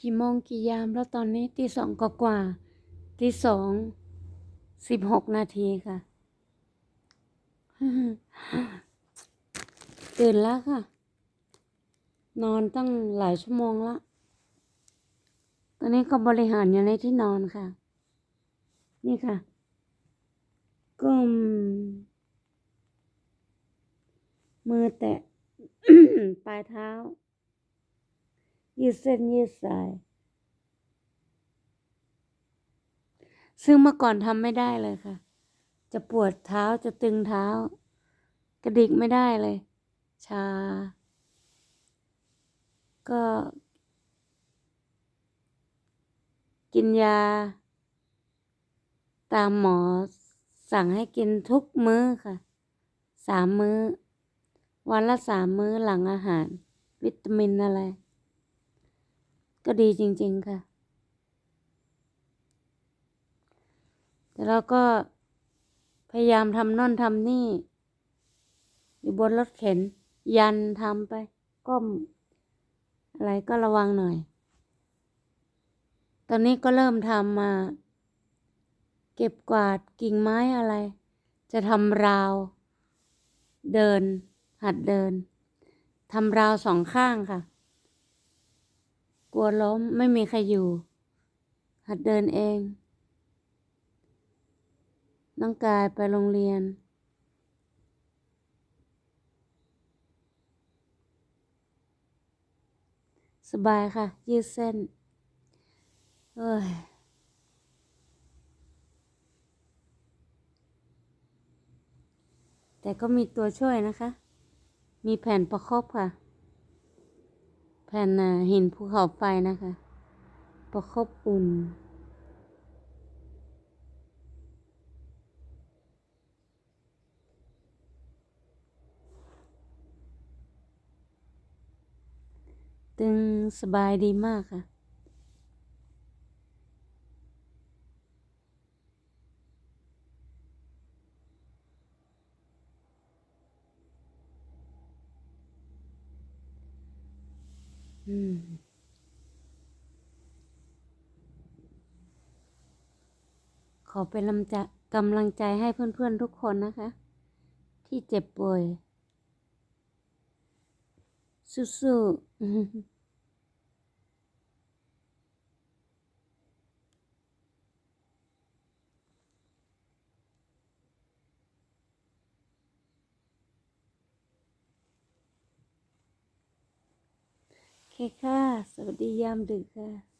กี่โมงกี่ยามแล้วตอนนี้ตีสองกว่าตีสองสิบหกนาทีค่ะ ตื่นแล้วค่ะ นอนตั้งหลายชั่วโมงละตอนนี้ก็บริหารอยู่ในที่นอนค่ะ นี่ค่ะก้มมือแตะปลายเท้า ยืดเส้นยืดสาย ซึ่งเมื่อก่อนทำไม่ได้เลยค่ะ จะปวดเท้าจะตึงเท้า กระดิกไม่ได้เลย ชา ก็ กินยา ตามหมอสั่งให้กินทุกมื้อค่ะ สามมื้อ วันละสามมื้อหลังอาหาร วิตามินอะไร ก็ดีจริง ๆ ค่ะ แต่เราก็พยายามทำโน่นทำนี่ อยู่บนรถเข็น ยันทำไป ก้ม อะไรก็ระวังหน่อย ตอนนี้ก็เริ่มทำมา เก็บกวาดกิ่งไม้อะไร จะทำราว เดิน หัดเดินทำราวสองข้างค่ะ กลัวล้มไม่มีใครอยู่ หัดเดินเอง น้องกายไปโรงเรียน สบายค่ะ ยืดเส้น เอ้ยแต่ก็มีตัวช่วยนะคะ มีแผ่นประคบค่ะ แผ่นน่ะหินภูเขาไฟนะคะ ประคบอุ่น ตึงสบายดีมากค่ะ อืมขอเป็นกำลังใจกำลังใจให้เพื่อนๆทุกคนนะคะ ที่เจ็บป่วยสู้ๆ เคค่ะ สวัสดียามดึกค่ะ